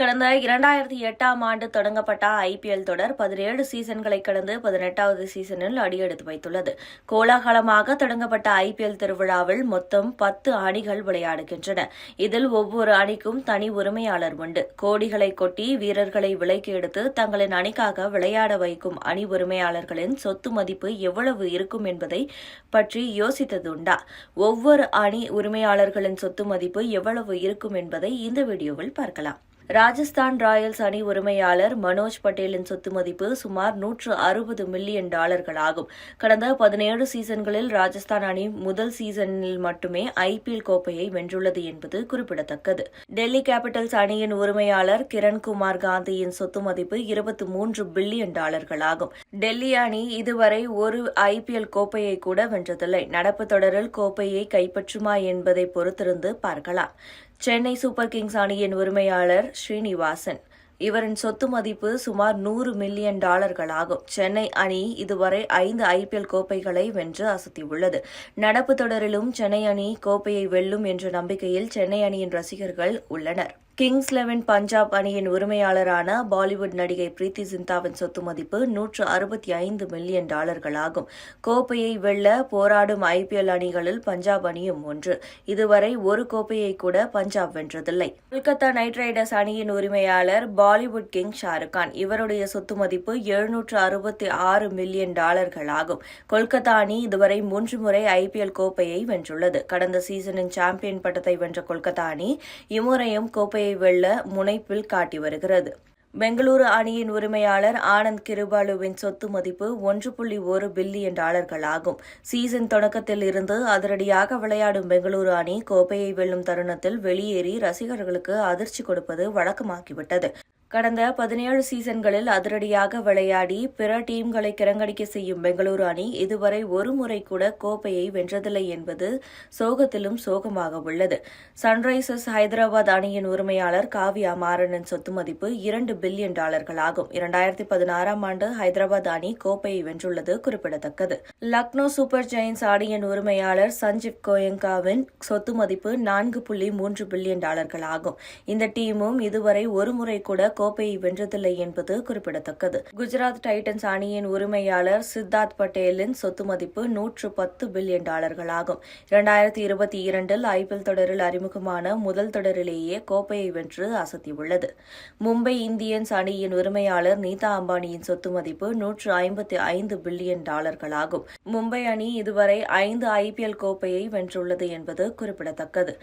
கடந்த இரண்டாயிரத்தி எட்டாம் ஆண்டு தொடங்கப்பட்ட ஐபிஎல் தொடர் பதினேழு சீசன்களை கடந்து பதினெட்டாவது சீசனில் அடியெடுத்து வைத்துள்ளது. கோலாகலமாக தொடங்கப்பட்ட ஐபிஎல் திருவிழாவில் மொத்தம் பத்து அணிகள் விளையாடுகின்றன. இதில் ஒவ்வொரு அணிக்கும் தனி உரிமையாளர் உண்டு. கோடிகளை கொட்டி வீரர்களை விலைக்கு எடுத்து தங்களின் அணிக்காக விளையாட வைக்கும் அணி உரிமையாளர்களின் சொத்து மதிப்பு எவ்வளவு இருக்கும் என்பதை பற்றி யோசித்ததுண்டா ஒவ்வொரு அணி உரிமையாளர்களின் சொத்து மதிப்பு எவ்வளவு இருக்கும் என்பதை இந்த வீடியோவில் பார்க்கலாம். ராஜஸ்தான் ராயல்ஸ் அணி உரிமையாளர் மனோஜ் பட்டேலின் சொத்து மதிப்பு சுமார் நூற்று அறுபது மில்லியன் டாலர்கள் ஆகும் கடந்த பதினேழு சீசன்களில் ராஜஸ்தான் அணி முதல் சீசனில் மட்டுமே ஐபிஎல் கோப்பையை வென்றுள்ளது என்பது குறிப்பிடத்தக்கது. டெல்லி கேபிட்டல்ஸ் அணியின் உரிமையாளர் கிரண்குமார் காந்தியின் சொத்து மதிப்பு இருபத்தி மூன்று பில்லியன் டாலர்கள் ஆகும் டெல்லி அணி இதுவரை ஒரு ஐபிஎல் கோப்பையை கூட வென்றதில்லை. நடப்பு தொடரில் கோப்பையை கைப்பற்றுமா என்பதை பொறுத்திருந்து பார்க்கலாம். சென்னை சூப்பர் கிங்ஸ் அணியின் உரிமையாளர் ஸ்ரீனிவாசன். இவரின் சொத்து மதிப்பு சுமார் நூறு மில்லியன் டாலர்களாகும். சென்னை அணி இதுவரை ஐந்து ஐபிஎல் கோப்பைகளை வென்று அசத்தியுள்ளது. நடப்பு தொடரிலும் சென்னை அணி கோப்பையை வெல்லும் என்ற நம்பிக்கையில் சென்னை அணியின் ரசிகர்கள் உள்ளனர். கிங்ஸ் லெவன் பஞ்சாப் அணியின் உரிமையாளரான பாலிவுட் நடிகை பிரீத்தி சிந்தாவின் சொத்து மதிப்பு நூற்று அறுபத்தி ஐந்து மில்லியன் டாலர்களாகும். கோப்பையை வெல்ல போராடும் ஐபிஎல் அணிகளில் பஞ்சாப் அணியும் ஒன்று. இதுவரை ஒரு கோப்பையை கூட பஞ்சாப் வென்றதில்லை. கொல்கத்தா நைட் ரைடர்ஸ் அணியின் உரிமையாளர் பாலிவுட் கிங் ஷாருக் கான். இவருடைய சொத்து மதிப்பு எழுநூற்று அறுபத்தி ஆறு மில்லியன் டாலர்கள் ஆகும் கொல்கத்தா அணி இதுவரை மூன்று முறை ஐபிஎல் கோப்பையை வென்றுள்ளது. கடந்த சீசனின் சாம்பியன் பட்டத்தை வென்ற கொல்கத்தா அணி இம்முறையும் கோப்பையை வெல்ல முனைப்பில் காட்டி வருகிறது. பெங்களூரு அணியின் உரிமையாளர் ஆனந்த் கிருபாலுவின் சொத்து மதிப்பு ஒன்று புள்ளி ஒரு பில்லியன் டாலர்கள் ஆகும். சீசன் தொடக்கத்தில் இருந்து அதிரடியாக விளையாடும் பெங்களூரு அணி கோப்பையை வெல்லும் தருணத்தில் வெளியேறி ரசிகர்களுக்கு அதிர்ச்சி கொடுப்பது வழக்கமாகிவிட்டது. கடந்த பதினேழு சீசன்களில் அதிரடியாக விளையாடி பிற டீம்களை கிரங்கடிக்க செய்யும் பெங்களூரு அணி இதுவரை ஒரு முறை கூட கோப்பையை வென்றதில்லை என்பது சோகத்திலும் சோகமாக உள்ளது. சன்ரைசர்ஸ் ஹைதராபாத் அணியின் உரிமையாளர் காவ்யா மாறனின் சொத்து மதிப்பு இரண்டு பில்லியன் டாலர்கள் ஆகும். இரண்டாயிரத்தி பதினாறாம் ஆண்டு ஹைதராபாத் அணி கோப்பையை வென்றுள்ளது குறிப்பிடத்தக்கது. லக்னோ சூப்பர் ஜெயின்ஸ் அணியின் உரிமையாளர் சஞ்சீவ் கோயங்காவின் சொத்து மதிப்பு நான்கு புள்ளி மூன்று பில்லியன் டாலர்கள் ஆகும். இந்த டீமும் இதுவரை ஒரு முறை கூட கோப்பையை வென்றதில்லை என்பது குறிப்பிடத்தக்கது. குஜராத் டைட்டன்ஸ் அணியின் உரிமையாளர் சித்தார்த் பட்டேலின் சொத்து மதிப்பு நூற்று பத்து பில்லியன் டாலர்கள் ஆகும் இரண்டாயிரத்தி இருபத்தி இரண்டில் ஐபிஎல் தொடரில் அறிமுகமான முதல் தொடரிலேயே கோப்பையை வென்று அசத்தியுள்ளது. மும்பை இந்தியன்ஸ் அணியின் உரிமையாளர் நீதா அம்பானியின் சொத்து மதிப்பு நூற்று ஐம்பத்தி ஐந்து பில்லியன் டாலர்களாகும். மும்பை அணி இதுவரை ஐந்து ஐபிஎல் கோப்பையை வென்றுள்ளது என்பது குறிப்பிடத்தக்கது.